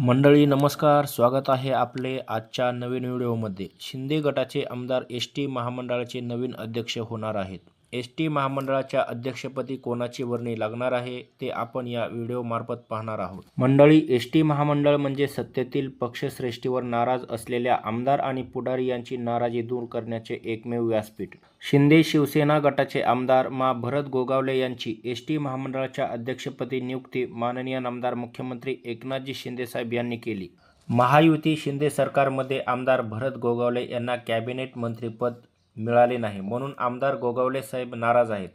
मंडळी नमस्कार. स्वागत आहे आपले आजच्या नवीन व्हिडिओमध्ये. शिंदे गटाचे आमदार एस टी महामंडळाचे नवीन अध्यक्ष होणार आहेत. एस टी महामंडळाच्या अध्यक्षपदी कोणाची वर्णी लागणार आहे ते आपण या व्हिडिओमार्फत पाहणार आहोत. मंडळी एस टी महामंडळ म्हणजे सत्तेतील पक्षश्रेष्ठीवर नाराज असलेल्या आमदार आणि पुढारी यांची नाराजी दूर करण्याचे एकमेव व्यासपीठ. शिंदे शिवसेना गटाचे आमदार मा. भरत गोगावले यांची एस टी महामंडळाच्या अध्यक्षपदी नियुक्ती माननीय आमदार मुख्यमंत्री एकनाथजी शिंदेसाहेब यांनी केली. महायुती शिंदे सरकारमध्ये आमदार भरत गोगावले यांना कॅबिनेट मंत्रीपद मिळाले नाही. म्हणून आमदार गोगावले साहेब नाराज आहेत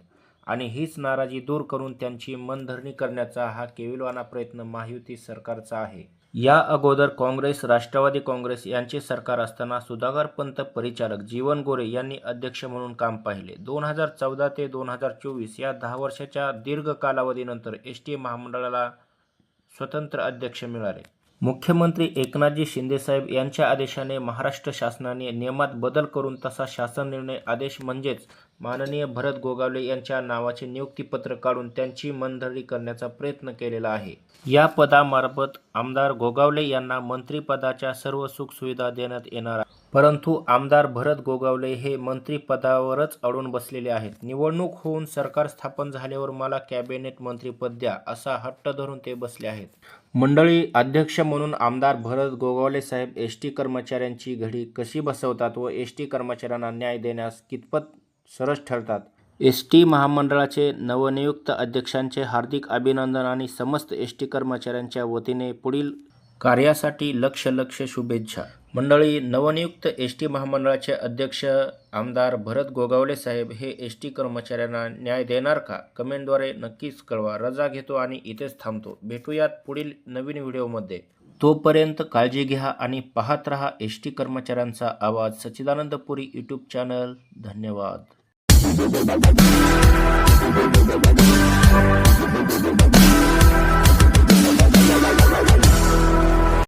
आणि हीच नाराजी दूर करून त्यांची मनधरणी करण्याचा हा केविलवाना प्रयत्न महायुती सरकारचा आहे. या अगोदर काँग्रेस राष्ट्रवादी काँग्रेस यांचे सरकार असताना सुधाकर पंत परिचारक जीवन गोरे यांनी अध्यक्ष म्हणून काम पाहिले. दोन हजार चौदा ते दोन हजार चोवीस या दहा वर्षाच्या दीर्घ कालावधीनंतर एस टी महामंडळाला स्वतंत्र अध्यक्ष मिळाले. मुख्यमंत्री एकनाथजी शिंदेसाहेब यांच्या आदेशाने महाराष्ट्र शासनाने नियमात बदल करून तसा शासन निर्णय आदेश म्हणजेच माननीय भरत गोगावले यांच्या नावाचे नियुक्तीपत्र काढून त्यांची मनधरणी करण्याचा प्रयत्न केलेला आहे. या पदामार्फत आमदार गोगावले यांना मंत्रिपदाच्या सर्व सुखसुविधा देण्यात येणार आहे. परंतु आमदार भरत गोगावले हे मंत्रिपदावरच अडून बसलेले आहेत. निवडणूक होऊन सरकार स्थापन झाल्यावर मला कॅबिनेट मंत्रीपद द्या असा हट्ट धरून ते बसले आहेत. मंडळी अध्यक्ष म्हणून आमदार भरत गोगावले साहेब एस टी कर्मचाऱ्यांची घडी कशी बसवतात व एस टी कर्मचाऱ्यांना न्याय देण्यास कितपत सरस ठरतात? एस टी महामंडळाचे नवनियुक्त अध्यक्षांचे हार्दिक अभिनंदन आणि समस्त एस टी कर्मचाऱ्यांच्या वतीने पुढील कार्यासाठी लक्ष लक्ष शुभेच्छा. मंडळी नवनियुक्त एस टी महामंडळाचे अध्यक्ष आमदार भरत गोगावले साहेब हे एस टी कर्मचाऱ्यांना न्याय देणार का? कमेंटद्वारे नक्कीच कळवा. रजा घेतो आणि इथेच थांबतो. भेटूयात पुढील नवीन व्हिडिओमध्ये. तोपर्यंत काळजी घ्या आणि पाहत रहा एस टी कर्मचाऱ्यांचा आवाज. सच्चिदानंदपुरी यूट्यूब चॅनल धन्यवाद.